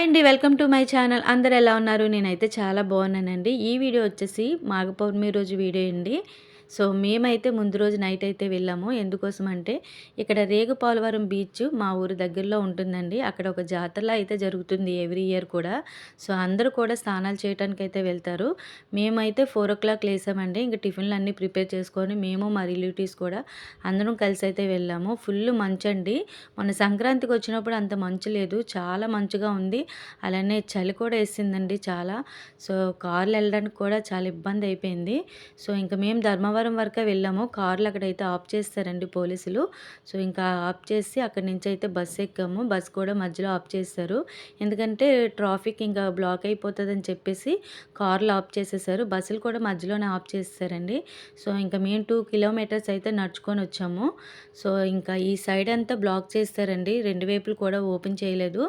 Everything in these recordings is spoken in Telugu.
హాయ్ అండి వెల్కమ్ టు మై ఛానల్. అందరు ఎలా ఉన్నారు? నేనైతే చాలా బాగున్నానండి. ఈ వీడియో వచ్చేసి మాఘ పౌర్ణమి రోజు వీడియో అండి. సో మేమైతే ముందు రోజు నైట్ అయితే వెళ్ళాము. ఎందుకోసం అంటే ఇక్కడ రేగుపాలవరం బీచ్ మా ఊరు దగ్గరలో ఉంటుందండి. అక్కడ ఒక జాతరలా అయితే జరుగుతుంది ఎవ్రీ ఇయర్ కూడా. సో అందరూ కూడా స్నానాలు చేయడానికి అయితే వెళ్తారు. మేమైతే ఫోర్ ఓ క్లాక్ లేసామండి. ఇంకా టిఫిన్లు అన్నీ ప్రిపేర్ చేసుకొని మేము మా రిలేటివ్స్ కూడా అందరం కలిసి అయితే వెళ్ళాము. ఫుల్ మంచు అండి. మొన్న సంక్రాంతికి వచ్చినప్పుడు అంత మంచు లేదు. చాలా మంచుగా ఉంది. అలానే చలి కూడా వేసిందండి చాలా. సో కార్లు వెళ్ళడానికి కూడా చాలా ఇబ్బంది అయిపోయింది. సో ఇంకా మేము ధర్మవరం భీమవరం వరకు వెళ్ళాము. కార్లు అక్కడైతే ఆఫ్ చేస్తారండి పోలీసులు. సో ఇంకా ఆఫ్ చేసి అక్కడి నుంచి అయితే బస్సు ఎక్కాము. బస్ కూడా మధ్యలో ఆఫ్ చేస్తారు ఎందుకంటే ట్రాఫిక్ ఇంకా బ్లాక్ అయిపోతుందని చెప్పేసి కార్లు ఆఫ్ చేసేసారు. బస్సులు కూడా మధ్యలోనే ఆఫ్ చేస్తారండి. సో ఇంకా మేము టూ కిలోమీటర్స్ అయితే నడుచుకొని వచ్చాము. సో ఇంకా ఈ సైడ్ అంతా బ్లాక్ చేస్తారండి. రెండు వైపులు కూడా ఓపెన్ చేయలేదు.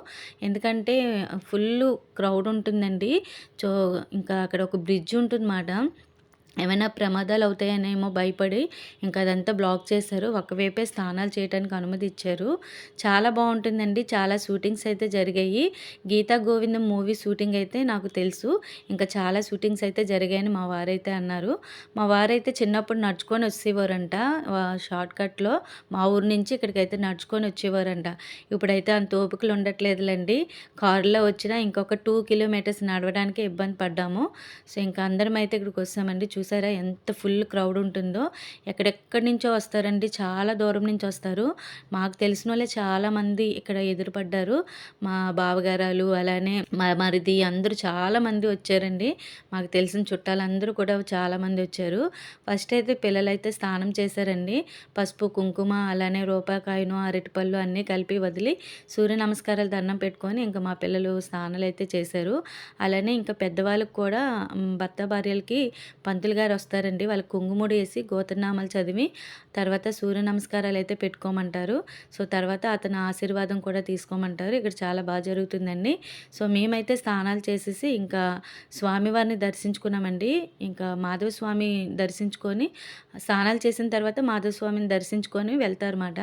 ఎందుకంటే ఫుల్ క్రౌడ్ ఉంటుందండి. సో ఇంకా అక్కడ ఒక బ్రిడ్జ్ ఉంటుందన్నమాట. ఏమైనా ప్రమాదాలు అవుతాయనేమో భయపడి ఇంకా అదంతా బ్లాక్ చేశారు. ఒకవైపే స్నానాలు చేయడానికి అనుమతి ఇచ్చారు. చాలా బాగుంటుందండి. చాలా షూటింగ్స్ అయితే జరిగాయి. గీతా గోవిందం మూవీ షూటింగ్ అయితే నాకు తెలుసు. ఇంకా చాలా షూటింగ్స్ అయితే జరిగాయని మా వారైతే అన్నారు. మా వారైతే చిన్నప్పుడు నడుచుకొని వచ్చేవారంట. షార్ట్ కట్లో మా ఊరు నుంచి ఇక్కడికైతే నడుచుకొని వచ్చేవారంట. ఇప్పుడైతే అంత ఓపికలు ఉండట్లేదులేండి. కారులో వచ్చినా ఇంకొక టూ కిలోమీటర్స్ నడవడానికి ఇబ్బంది పడ్డాము. సో ఇంకా అందరం అయితే ఇక్కడికి వస్తామండి చూసారా? ఎంత ఫుల్ క్రౌడ్ ఉంటుందో. ఎక్కడెక్కడి నుంచో వస్తారండి చాలా దూరం నుంచి వస్తారు. మాకు తెలిసిన వాళ్ళే చాలామంది ఇక్కడ ఎదురుపడ్డారు. మా బావగారాలు అలానే మా మరిది అందరూ చాలామంది వచ్చారండి. మాకు తెలిసిన చుట్టాలందరూ కూడా చాలామంది వచ్చారు. ఫస్ట్ అయితే పిల్లలైతే స్నానం చేశారండి. పసుపు కుంకుమ అలానే రూపాకాయను అరటిపళ్ళు అన్నీ కలిపి వదిలి సూర్య నమస్కారాలు దండం పెట్టుకొని ఇంకా మా పిల్లలు స్నానాలు అయితే చేశారు. అలానే ఇంకా పెద్దవాళ్ళకి కూడా భర్త భార్యలకి పంతులు పంతులు గారు వస్తారండి. వాళ్ళకి కుంగుముడి వేసి గోతనామాలు చదివి తర్వాత సూర్య నమస్కారాలు అయితే పెట్టుకోమంటారు. సో తర్వాత అతని ఆశీర్వాదం కూడా తీసుకోమంటారు. ఇక్కడ చాలా బాగా జరుగుతుందండి. సో మేమైతే స్నానాలు చేసేసి ఇంకా స్వామివారిని దర్శించుకున్నామండి. ఇంకా మాధవ స్వామి దర్శించుకొని స్నానాలు చేసిన తర్వాత మాధవ స్వామిని దర్శించుకొని వెళ్తారన్నమాట.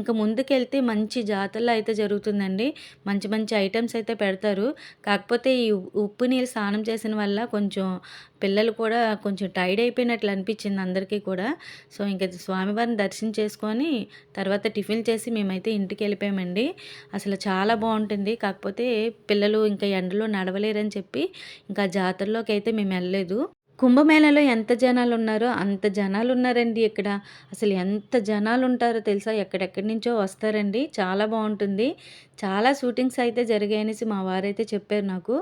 ఇంకా ముందుకెళ్తే మంచి జాతరలో అయితే జరుగుతుందండి. మంచి మంచి ఐటమ్స్ అయితే పెడతారు. కాకపోతే ఈ ఉప్పు నీళ్ళు స్నానం చేసిన వల్ల కొంచెం పిల్లలు కూడా కొంచెం టైర్డ్ అయిపోయినట్లు అనిపించింది అందరికీ కూడా. సో ఇంకా స్వామివారిని దర్శనం చేసుకొని తర్వాత టిఫిన్ చేసి మేమైతే ఇంటికి వెళ్ళిపోయామండి. అసలు చాలా బాగుంటుంది. కాకపోతే పిల్లలు ఇంకా ఎండలో నడవలేరని చెప్పి ఇంకా జాతరలోకి అయితే మేము వెళ్ళలేదు. కుంభమేళలో ఎంత జనాలు ఉన్నారో అంత జనాలు ఉన్నారండి ఇక్కడ. అసలు ఎంత జనాలు ఉంటారో తెలుసా? ఎక్కడెక్కడి నుంచో వస్తారండి. చాలా బాగుంటుంది. చాలా షూటింగ్స్ అయితే జరిగాయనేసి మా వారైతే చెప్పారు నాకు.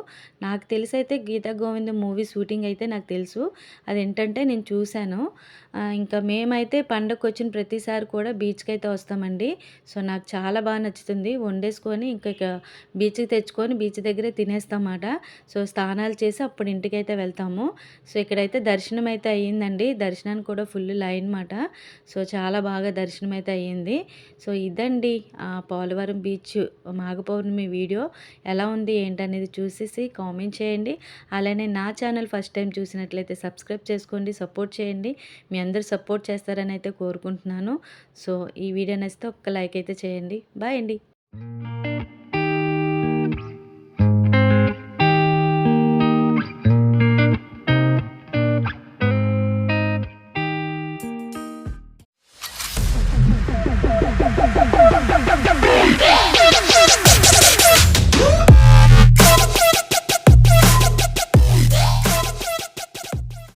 నాకు తెలిసి అయితే గీతా గోవిందం మూవీ షూటింగ్ అయితే నాకు తెలుసు. అదేంటంటే నేను చూశాను. ఇంకా మేమైతే పండగకు వచ్చిన ప్రతిసారి కూడా బీచ్కి అయితే వస్తామండి. సో నాకు చాలా బాగా నచ్చుతుంది. వండేసుకొని ఇంకా ఇక బీచ్కి తెచ్చుకొని బీచ్ దగ్గరే తినేస్తామాట. సో స్నానాలు చేసి అప్పుడు ఇంటికైతే వెళ్తాము. సో ఇక్కడైతే దర్శనం అయితే అయ్యిందండి. దర్శనానికి కూడా ఫుల్ లైన్ మాట. సో చాలా బాగా దర్శనం అయితే అయ్యింది. సో ఇదండి పోలవరం బీచ్ మాఘ పౌర్ణమి వీడియో. ఎలా ఉంది ఏంటనేది చూసేసి కామెంట్ చేయండి. అలానే నా ఛానల్ ఫస్ట్ టైం చూసినట్లయితే సబ్స్క్రైబ్ చేసుకోండి సపోర్ట్ చేయండి. మీ అందరు సపోర్ట్ చేస్తారని అయితే కోరుకుంటున్నాను. సో ఈ వీడియో నచ్చితే ఒక్క లైక్ అయితే చేయండి. బాయ్ అండి.